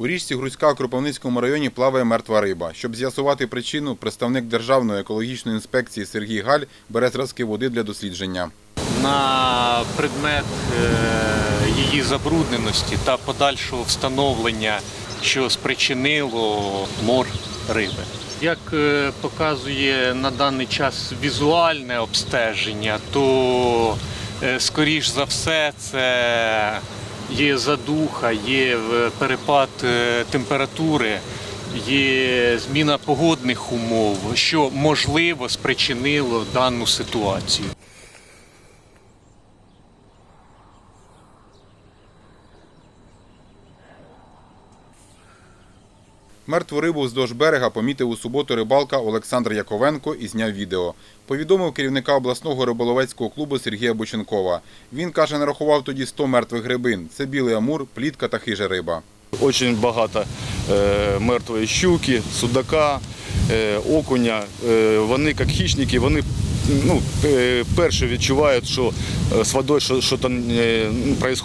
У річці Грузька у Кропивницькому районі плаває мертва риба. Щоб з'ясувати причину, представник Державної екологічної інспекції Сергій Галь бере зразки води для дослідження. на предмет е, її забрудненості та подальшого встановлення, що спричинило мор риби. Як е, показує на даний час візуальне обстеження, то е, скоріш за все це є задуха, є е, перепад е, температури, є зміна погодних умов, що можливо спричинило дану ситуацію. Мертву рибу вздовж берега помітив у суботу рибалка Олександр Яковенко і зняв відео. Повідомив керівника обласного риболовецького клубу Сергія Бученкова. Він каже, нарахував тоді 100 мертвих рибин. Це білий амур, плітка та хижа риба. Очень багато е, мертвої щуки, судака, е, окуня. Е, вони як хищники, вони ну, перші відчувають, що з водою що відбувається.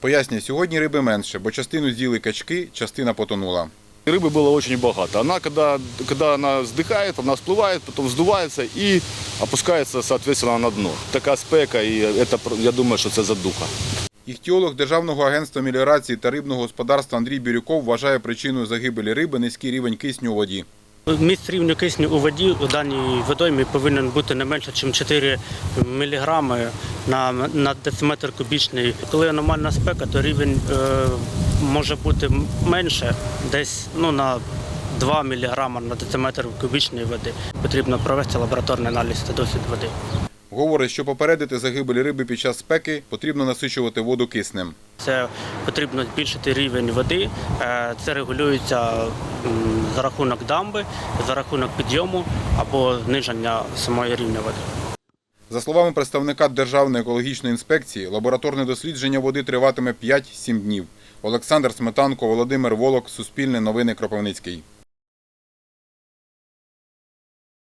Пояснює, сьогодні риби менше, бо частину з'їли качки, частина потонула. Рыбы было очень богато. Она, когда, когда она вздыхает, она всплывает, потом вздувается и опускается, соответственно, на дно. Така спека, і это, я думаю, що це задуха. Іхтіолог Державного агентства меліорації та рибного господарства Андрій Бірюков вважає причиною загибелі риби низький рівень кисню у воді. Міст рівню кисню у воді у даній водоймі повинен бути не менше, ніж 4 мг на, на дециметр кубічний. Коли аномальна спека, то рівень е, може бути менше, десь ну, на 2 мг на дециметр кубічної води. Потрібно провести лабораторний аналіз та досвід води. Говорить, що попередити загибель риби під час спеки потрібно насичувати воду киснем. Це потрібно збільшити рівень води. Е, Це регулюється за рахунок дамби, за рахунок підйому або зниження самої рівня води. За словами представника Державної екологічної інспекції, лабораторне дослідження води триватиме 5-7 днів. Олександр Сметанко, Володимир Волок, Суспільне новини Кропивницький.